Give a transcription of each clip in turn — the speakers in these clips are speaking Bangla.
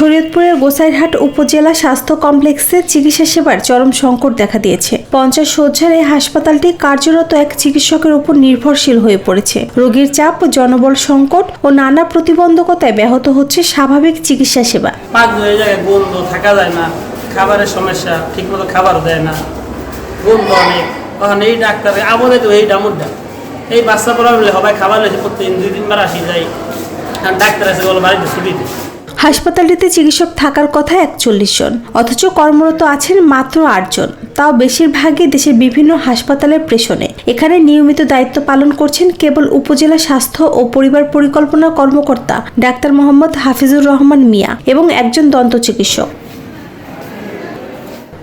শরীয়তপুরের গোসাইরহাট উপজেলা স্বাস্থ্য কমপ্লেক্সে চিকিৎসা সেবার চরম সংকট দেখা দিয়েছে। পঞ্চাশ শয্যার এই হাসপাতালটি কার্যরত এক চিকিৎসকের উপর নির্ভরশীল হয়ে পড়েছে। রোগীর চাপ, জনবল সংকট ও নানা প্রতিবন্ধকতায় ব্যাহত হচ্ছে স্বাভাবিক চিকিৎসা সেবা। গন্ধ থাকা যায় না, খাবারের সমস্যা, ঠিকমতো খাবারও দেয় না, গন্ধ অনেক। তখন এই ডাক্তারে আমাদের তো এই ডামুরটা। এই বাচ্চা পড়া হলে সবাই খাবার লেছে প্রত্যেকদিন দুই তিনবার আসি যাই। ডাক্তার আছে বলো, বাড়িতে ছুটি দেয় হাসপাতালটিতে চিকিৎসক থাকার কথা একচল্লিশ জন। অথচ কর্মরত আছেন মাত্র আটজন তাও বেশিরভাগই দেশের বিভিন্ন হাসপাতালের প্রেষণে এখানে নিয়মিত দায়িত্ব পালন করছেন কেবল উপজেলা স্বাস্থ্য ও পরিবার পরিকল্পনা কর্মকর্তা ডাক্তার মোহাম্মদ হাফিজুর রহমান মিয়া এবং একজন দন্ত চিকিৎসক।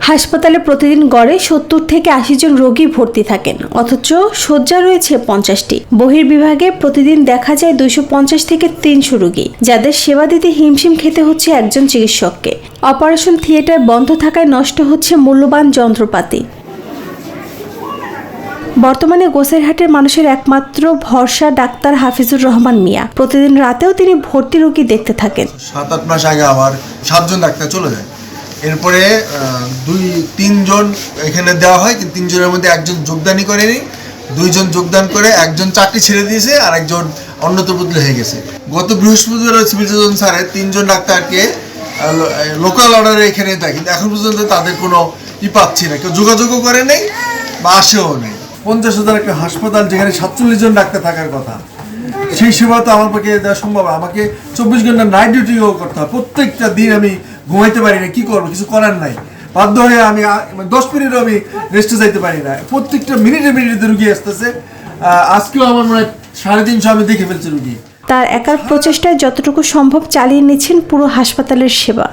হাসপাতালে প্রতিদিন গড়ে সত্তর থেকে আশি জন রোগী ভর্তি থাকেন, অথচ শয্যা রয়েছে পঞ্চাশটি। বহির্বিভাগে প্রতিদিন দেখা যায় দুইশো পঞ্চাশ থেকে তিনশো রোগী, যাদের সেবা দিতে হিমশিম খেতে হচ্ছে একজন চিকিৎসককে। অপারেশন থিয়েটার বন্ধ থাকায় নষ্ট হচ্ছে মূল্যবান যন্ত্রপাতি। বর্তমানে গোসাইরহাটের মানুষের একমাত্র ভরসা ডাক্তার হাফিজুর রহমান মিয়া। প্রতিদিন রাতেও তিনি ভর্তি রোগী দেখতে থাকেন। সাত আট মাস আগে আবার সাতজন ডাক্তার চলে যায়। এরপরে দুই, তিনজন এখানে দেওয়া হয়, কিন্তু তিনজনের মধ্যে একজন যোগদানই করেনি। দুইজন যোগদান করে একজন চাকরি ছেড়ে দিয়েছে আর একজন অন্যত্র বদলে হয়ে গেছে। গত বৃহস্পতিবার সিভিল সার্জন স্যারে তিনজন ডাক্তারকে লোকাল অর্ডারে এখানে দেয়, কিন্তু এখন পর্যন্ত তাদের কোনো ই পাচ্ছি না। কেউ যোগাযোগও করে নেই বা আসেও নেই। পঞ্চাশ হাজার একটা হাসপাতাল যেখানে সাতচল্লিশ জন ডাক্তার থাকার কথা। সেই সেবা তো আমার পক্ষে দেওয়া সম্ভব আমাকে চব্বিশ ঘণ্টা নাইট ডিউটিও করতে হয়। প্রত্যেকটা দিন আমি ঘুমাইতে পারি না, কি করব? কিছু করার নাই। বাধ্য হয়ে আমি মানে দশ মিনিটও আমি রেস্টে যাইতে পারি না। প্রত্যেকটা মিনিটে মিনিটে রুগী আসতেছে। আজকেও আমার মনে হয় সাড়ে তিনশো আমি দেখে ফেলছি রুগী। তার একার প্রচেষ্টায় যতটুকু সম্ভব চালিয়ে নিচ্ছেন পুরো হাসপাতালের সেবা।